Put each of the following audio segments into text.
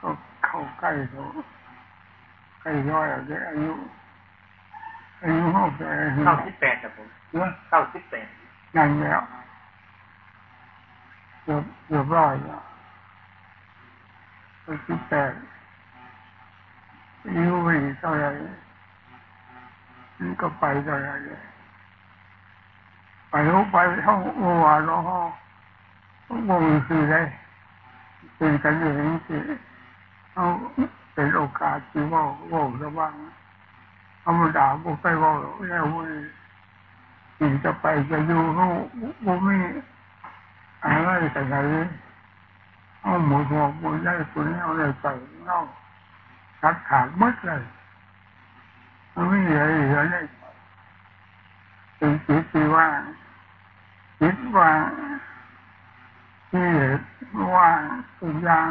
ก็เข้าใกล้เขาใกล้ย้อยอายุอายุหกสิบเก้าสิบแปดครับผมเก้าสิบแปดนั่นแล้วเกือบเกือบร้อยแล้วเก้าสิบแปดอายุไม่เท่าไหร่นี่ก็ไปเท่าไหร่ไปรู้ไปห้องเมื่อวานห้องว งคือได้เป็นกันอย่างนี้สิเอาเป็นโอกาสที่ว่าว่าระวังธรรมดาบุไปว่าแล้ววี่จะไปจะอยู่เขาบุไม่อะไรแต่ไหนเอาหมูหัวหมูใหญ่ตัวนี้เอาอะไรใส่เงาตัดขาดมดเลยไม่เหลือเหลือเลยเป็นจิตที่ว่างจิตว่าง ที่ว่างทุกอย่าง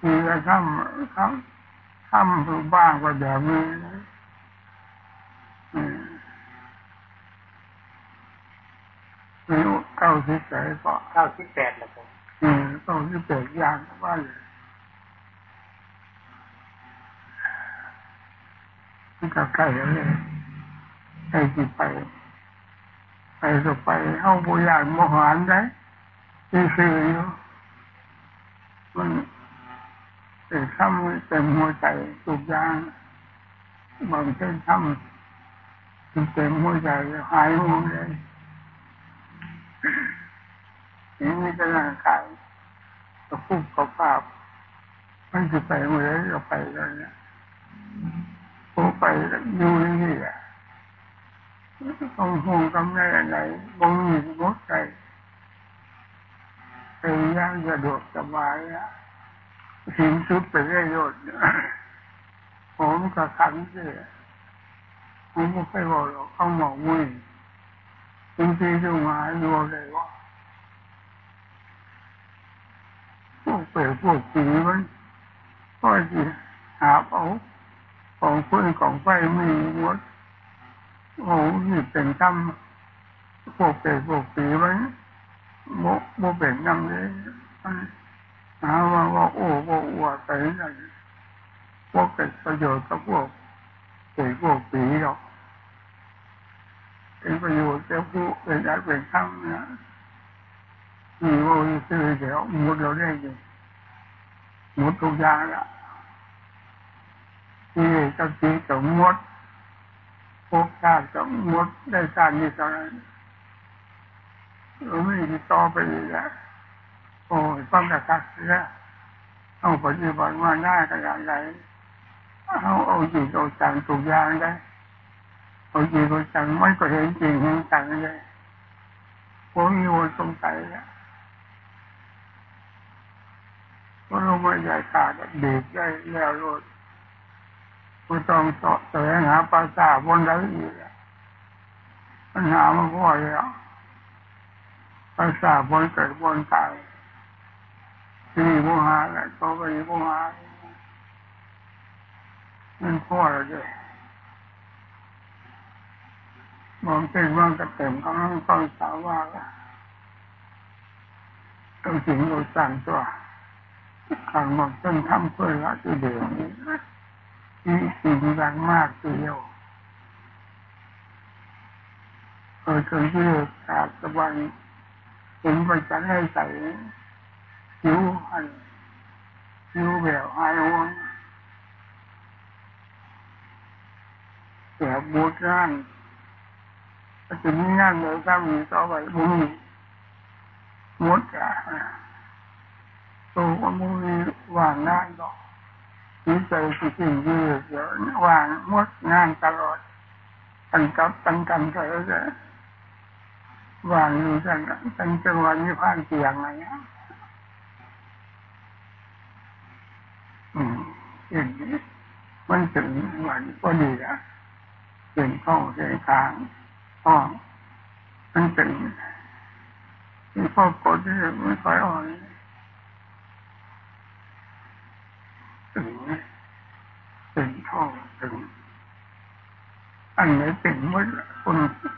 ที่จะทำทำทำรูบ้างก็แบบนี้นะอายุเก้าสิบแปดก็เก้าสิบแปดแล้วผมอืมเก้าสิบแปดยางว่าเลยที่กับใกล้แล้วเนี่ยใกล้จิตไป ไปก็ไปเข้าบุญญาณมหานได้ ที่สื่ออยู่มันเป็นทำเต็มหัวใจทุกอย่างบางเช่นทำเต็มหัวใจหายหมดเลยนี่มีแต่ร่างกายก็พูดกับภาพมันจะไปเมื่อไรก็ไปแล้วเนี่ยผู้ไปอยู่นี่แหละต้องห่วงกำไรอะไรบ่มีมดใจ เป็นย่างสะดวกสบายอะสิ่งสุดไปเรื่อยๆผมก็ขันเสียผมไม่เคยบอกเขาหมองมือบางทีดูมาดูเลยว่าพวกเปรตพวกผีมันก็จะหาเอาของเพื่อนของไฟมีหมดโอ้นี่เป็นกรรมพวกเปรตพวกผีมัน โมโมเป็นกรรมเลยหาว่าว่าโอ้โหอวดไปนั่นพวกเกิดประโยชน์กับพวกเปรตพวกผีหรอกเป็นประโยชน์จะผู้เป็นอะไรเป็นข้างนะมีว่าซื้อเดี๋ยวหมดเราได้ยังหมดทุกอย่างละที่จะตีจะหมดพวกชาติจะหมดได้ชาตินี้เท่านั้น เราไม่มีต่อไปอีกแล้วโอ้ยต้องกระตักเสียเอาปฏิบัติมาหน้าขนาดไหนเอาเอาจิตเอาจังทุกอย่างได้เอาจริงเอาจังไม่ก็เห็นจริงเห็นจังเลยผมมีวันสงสัยแล้วเพราะเราม่ใหญ่ขาดเด็กได้แล้วรถไม่ต้องสอบแสวงหาภาษาบนไดอีกปัญหามันพ่อแล้ว ภาษาบนเกิดบนตายที่ผู้หาแล้วต่อไปผู้หามันพ่อเลยมองเป็นว่างกระเต็มกำลังต้องสาวว่าต้องสิงเราสั่งตัวขังมองต้นทำเพื่อละที่เดียวนี้มีสิ่งดังมากทีเดียวเออจนที่ขาดสบาย ห็นไปจันให้ใส่หิวอันหิวแบบหายวังแบบบูดร่างจะมีงานเลยถ้ามีต่อไปบุญมดอะตัวก็มุมีวางงานดอกจิตใจสิ่งที่เดี๋ยวว่างมดงานตลอดตั้งกับตั้งกันไปเลย ว่างอยู่กันตั้งจังหวะนี้ผ่านเตียงอะไรเงี้ยอืมอย่างนี้มันถึงวันก็ดีอะเป็นข้อเสียทางพ่อมันเป็นมีครอบครัวที่ไม่ค่อยอ่อนถึงเป็นพ่อถึงอันนี้เป็นมื่อคนเจอจะเลยเสียงยังหักใจให้เขาเรียกกัน